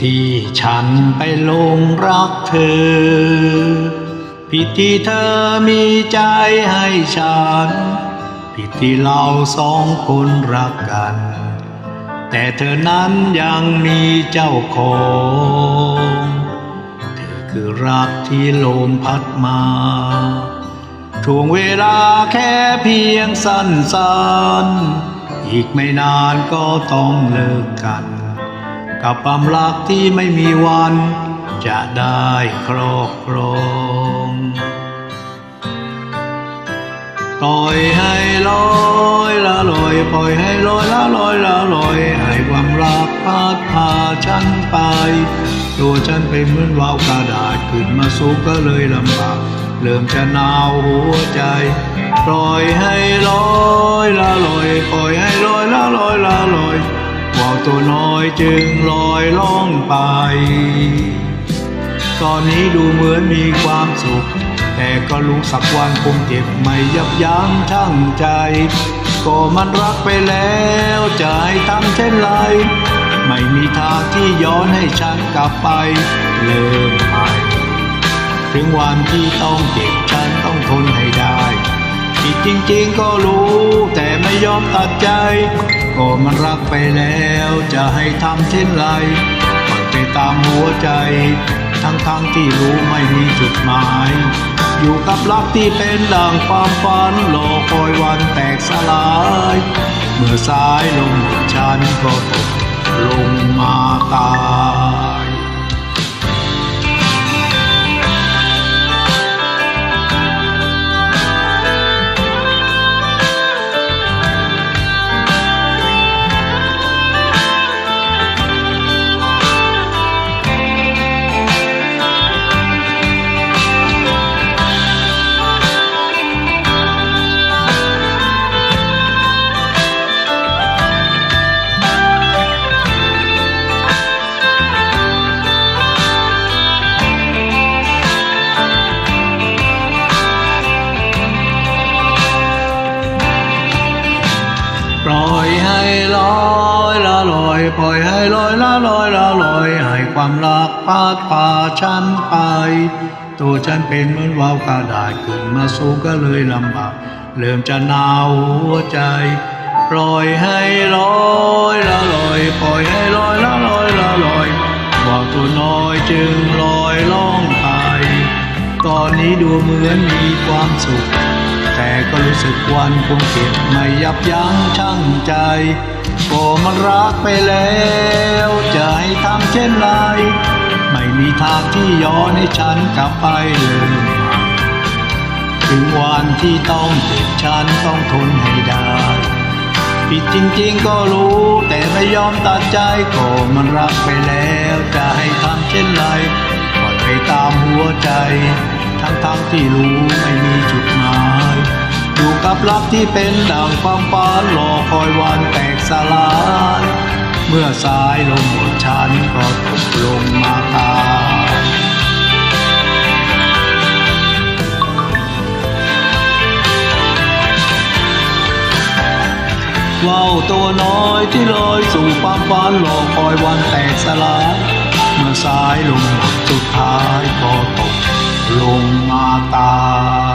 ที่ฉันไปลงรักเธอ ผิดที่เธอมีใจให้ฉัน ผิดที่เราสองคนรักกัน แต่เธอนั้นยังมีเจ้าของเธอคือรักที่ลมพัดมาช่วงเวลาแค่เพียงสั้นๆ อีกไม่นานก็ต้องเลิกกัน กับความรักที่ไม่มีวัน จะได้ครอบครองปล่อยให้ลอยละลอยปล่อยให้ลอยละลอยละลอยให้ความรักพัดพาฉันไป ตัวฉันเป็นเหมือนว่าวกระดาษขึ้นมาสูงก็เลยลำบากเริ่มจะหนาวหัวใจ ปล่อยให้ลอยละลอยปล่อยให้ ตัวน้อยจึงลอยล่องไป ตอนนี้ดูเหมือนมีความสุข แต่ก็รู้สักวันคงเจ็บไม่ยับยั้งชั่งใจ ก็มันรักไปแล้วจะให้ทำเช่นไรไม่มีทางที่ย้อนให้ฉันกลับไปเริ่มใหม่ถึงวันที่ต้องเจ็บฉันต้องทนให้ได้ผิดจริงๆก็รู้แต่ไม่ยอมตัดใจ ก็มันรักไปแล้วจะให้ทำเช่นไรปล่อยไปตามหัวใจ ทั้งๆที่รู้ไม่มีจุดหมาย อยู่กับรักที่เป็นดังความฝันรอคอยวันแตกสลาย เมื่อสายลมฉันก็ตกลงมาตาย อยปล่อยให้ลอยละลอยละลอยให้ความรักพาดพาฉันไป ตัวฉันเป็นเหมือนว่าวกระดาษขึ้นมาสูงก็เลยลำบากเริ่มจะหนาวหัวใจปล่อยให้ลอยละลอยปล่อยให้ลอยละลอยละลอยว่าวตัวน้อยจึงลอยล่องไปตอนนี้ดูเหมือนมีความสุข แต่ก็รู้สึกวันคงเก็บไม่ยับยั้งชั่งใจ ก็มันรักไปแล้วจะให้ทำเช่นไร ไม่มีทางที่ย้อนให้ฉันกลับไปเลย ถึงวันที่ต้องเจ็บฉันต้องทนให้ได้ผิดจริงๆก็รู้ แต่ไม่ยอมตัดใจก็มันรักไปแล้วจะให้ทำเช่นไรปล่อยไปตามหัวใจ ทั้งๆที่รู้ไม่มีจุดหมาย อยู่กับรักที่เป็นดังความฝันรอคอยวันแตกสลาย เมื่อสายลมหมดฉันก็ตกลงมาตายว่าวตัวน้อยที่ลอยสู่ความฝันรอคอยวันแตกสลายเมื่อสายลมหมดสุดท้ายก็ตกลงมาตาย